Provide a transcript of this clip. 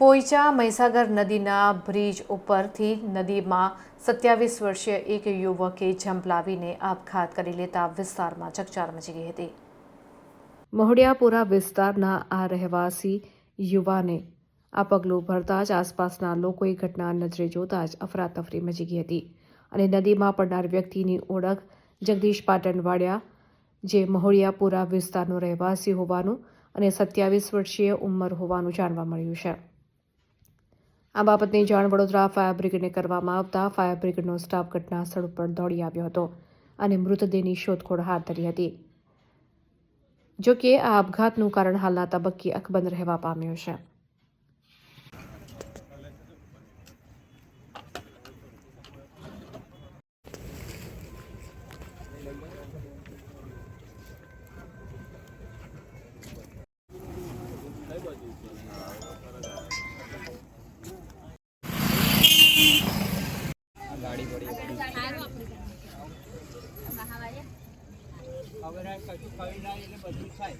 પોઈચા મહીસાગર નદીના બ્રિજ ઉપરથી નદીમાં સત્યાવીસ વર્ષીય એક યુવકે જંપ લાવીને આપઘાત કરી લેતા વિસ્તારમાં ચકચાર મચી ગઈ હતી. મહુડિયાપુરા વિસ્તારના આ રહેવાસી યુવાને આ પગલું ભરતા જ આસપાસના લોકોએ ઘટના નજરે જોતા જ અફરાતફરી મચી ગઈ હતી અને નદીમાં પડનાર વ્યક્તિની ઓળખ જગદીશ પાટણવાડિયા, જે મહોડિયાપુરા વિસ્તારનો રહેવાસી હોવાનું અને સત્યાવીસ વર્ષીય ઉંમર હોવાનું જાણવા મળ્યું છે. આ બાબતની જાણ વડોદરા ફાયર બ્રિગેડને કરવામાં આવતા ફાયર બ્રિગેડનો સ્ટાફ ઘટના સ્થળ ઉપર દોડી આવ્યો હતો અને મૃતદેહની શોધખોળ હાથ ધરી હતી. જોકે આ આપઘાતનું કારણ હાલના તબક્કે અકબંધ રહેવા પામ્યું છે. હવે કશું ખાઈ ના એટલે બધું થાય.